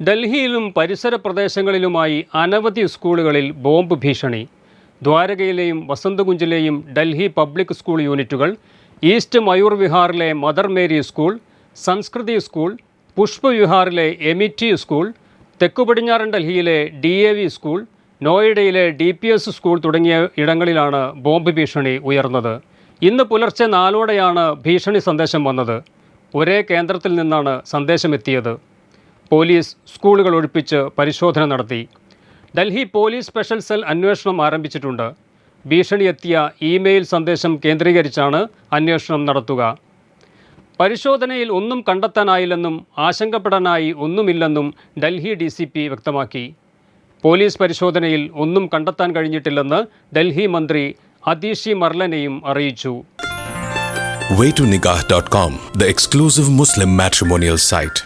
ഡൽഹിയിലും പരിസര പ്രദേശങ്ങളിലുമായി അനവധി സ്കൂളുകളിൽ ബോംബ് ഭീഷണി. ദ്വാരകയിലെയും വസന്തകുഞ്ചിലെയും ഡൽഹി പബ്ലിക് സ്കൂൾ യൂണിറ്റുകൾ east Mayur വിഹാറിലെ mother Mary school Sanskriti school Pushp വിഹാറിലെ Amity school തെക്കു പടിഞ്ഞാറൻ ഡൽഹിയിലെ ഡി എ വി സ്കൂൾ നോയിഡയിലെ ഡി പി എസ് സ്കൂൾ തുടങ്ങിയ ഇടങ്ങളിലാണ് ബോംബ് ഭീഷണി ഉയർന്നത്. ഇന്ന് പുലർച്ചെ നാലോടെയാണ് ഭീഷണി സന്ദേശം വന്നത്. ഒരേ കേന്ദ്രത്തിൽ നിന്നാണ് സന്ദേശമെത്തിയത്. പോലീസ് സ്കൂളുകൾ ഒഴിപ്പിച്ച് പരിശോധന നടത്തി. ഡൽഹി പോലീസ് സ്പെഷ്യൽ സെൽ അന്വേഷണം ആരംഭിച്ചിട്ടുണ്ട്. ഭീഷണി എത്തിയ ഇമെയിൽ സന്ദേശം കേന്ദ്രീകരിച്ചാണ് അന്വേഷണം നടത്തുക. പരിശോധനയിൽ ഒന്നും കണ്ടെത്താനായില്ലെന്നും ആശങ്കപ്പെടാനായി ഒന്നുമില്ലെന്നും ഡൽഹി ഡി സി പി വ്യക്തമാക്കി. പോലീസ് പരിശോധനയിൽ ഒന്നും കണ്ടെത്താൻ കഴിഞ്ഞിട്ടില്ലെന്ന് ഡൽഹി മന്ത്രി അതീഷി മർലനെയും അറിയിച്ചു. Waytonikah.com, the exclusive Muslim matrimonial site.